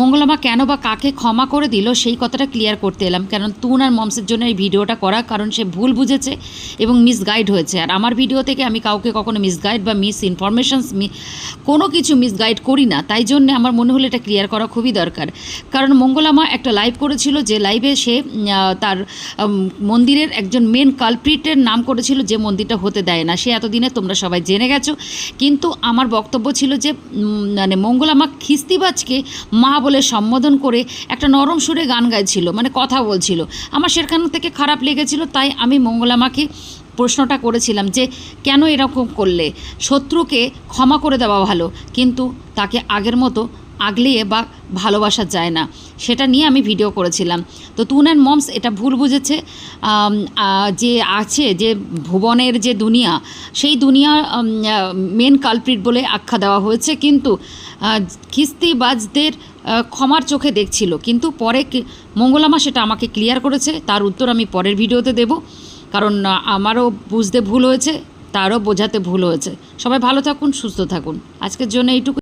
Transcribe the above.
মঙ্গলামা কেন বা কাকে ক্ষমা করে দিল, সেই কথাটা ক্লিয়ার করতে এলাম। কারণ তুন আর মমসের জন্য এই ভিডিওটা করা, কারণ সে ভুল বুঝেছে এবং মিসগাইড হয়েছে। আর আমার ভিডিও থেকে আমি কাউকে কখনো মিসগাইড বা মিস ইনফরমেশনস কোনো কিছু মিসগাইড করি না। তাই জন্য আমার মনে হলো এটা ক্লিয়ার করা খুবই দরকার। কারণ মঙ্গলামা একটা লাইভ করেছিল, যে লাইভে সে তার মন্দিরের একজন মেন কালপ্রিটের নাম করেছিল, যে মন্দিরটা হতে দেয় না। সে এতদিনে তোমরা সবাই জেনে গেছো। কিন্তু আমার বক্তব্য ছিল যে মানে মঙ্গলামা খিস্তিবাজকে মা বলে সম্বোধন করে একটা নরম সুরে গান গাইছিল মানে কথা বলছিল। আমার সেখান থেকে খারাপ লেগেছিল, তাই আমি মঙ্গলামাকে প্রশ্নটা করেছিলাম যে, কেন এরকম করলে? শত্রুকে ক্ষমা করে দেওয়া ভালো, কিন্তু তাকে আগের মতো আগলিয়ে বা ভালোবাসা যায় না। সেটা নিয়ে আমি ভিডিও করেছিলাম। তো তুন অ্যান্ড মমস এটা ভুল বুঝেছে। যে আছে, যে ভুবনের যে দুনিয়া, সেই দুনিয়া মেন কালপ্রিট বলে আখ্যা দেওয়া হয়েছে। কিন্তু খিস্তিবাজদের ক্ষমার চোখে দেখছিল। কিন্তু পরে মঙ্গলামা সেটা আমাকে ক্লিয়ার করেছে। তার উত্তর আমি পরের ভিডিওতে দেব। কারণ আমারও বুঝতে ভুল হয়েছে, তারও বোঝাতে ভুল হয়েছে। সবাই ভালো থাকুন, সুস্থ থাকুন। আজকের জন্য এইটুকু